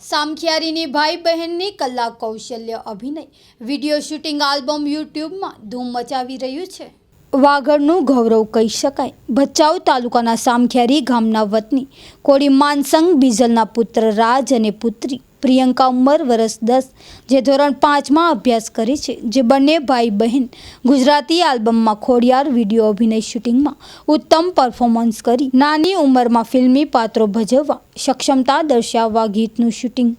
સામખિયારીની ભાઈ બહેનની કલા કૌશલ્ય અભિનય. વીડિયો શૂટિંગ આલ્બમ યુટ્યુબમાં ધૂમ મચાવી રહ્યું છે. વાગડનું ગૌરવ કહી શકાય. ભચાઉ તાલુકાના સામખિયારી ગામના વતની કોળી માનસંગ બીજલના પુત્ર રાજ અને પુત્રી પ્રિયંકા ઉંમર વર્ષ દસ, જે ધોરણ પાંચમાં અભ્યાસ કરે છે, જે બંને ભાઈ બહેન ગુજરાતી આલ્બમમાં ખોડિયાર વીડિયો અભિનય શૂટિંગમાં ઉત્તમ પરફોર્મન્સ કરી. નાની ઉંમરમાં ફિલ્મી પાત્રો ભજવવા સક્ષમતા દર્શાવવા ગીતનું શૂટિંગ.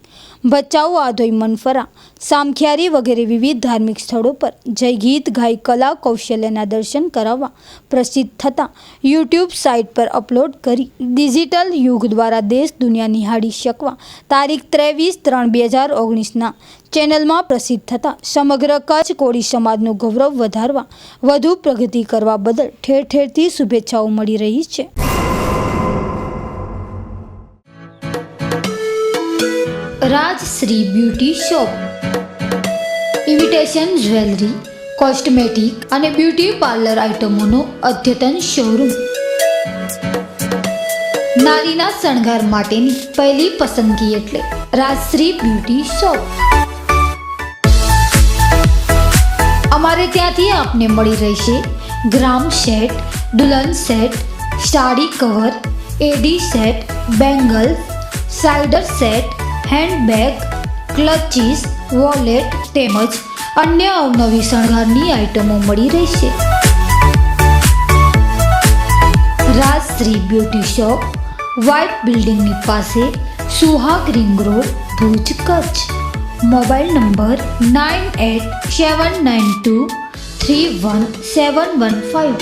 ભચાઉ, આધોઈ, મનફરા, સામખિયારી વગેરે વિવિધ ધાર્મિક સ્થળો પર જય ગીત ગાઈ કલા કૌશલ્યના દર્શન કરાવવા પ્રસિદ્ધ થતાં યુટ્યુબ સાઇટ પર અપલોડ કરી ડિજિટલ યુગ દ્વારા દેશ દુનિયા નિહાળી શકવા તારીખ ત્રેવીસ ત્રણ બે હજાર ઓગણીસના ચેનલમાં પ્રસિદ્ધ થતાં સમગ્ર કચ્છ કોળી સમાજનું ગૌરવ વધારવા વધુ પ્રગતિ કરવા બદલ ઠેર ઠેરથી શુભેચ્છાઓ મળી રહી છે. Rajshree beauty shop. Invitation jewellery cosmetic અને બ્યુટી પાર્લર આઇટમોનો અદ્યતન શોરૂમ. નારીના શણગાર માટેની પહેલી પસંદગી એટલે રાજશ્રી બ્યુટી શોપ. અમારે ત્યાંથી આપને મળી રહેશે ગ્રામ સેટ, દુલ્હન set, sari cover, AD set bangles cider set handbag clutches wallet તેમજ અન્ય અવનવી શણગારની આઇટમો મળી રહેશે. રાજશ્રી બ્યુટી શોપ વ્હાઇટ બિલ્ડિંગની પાસે Suhag ring road Bhuj Kutch. Mobile number nine eight seven nine two three one seven one five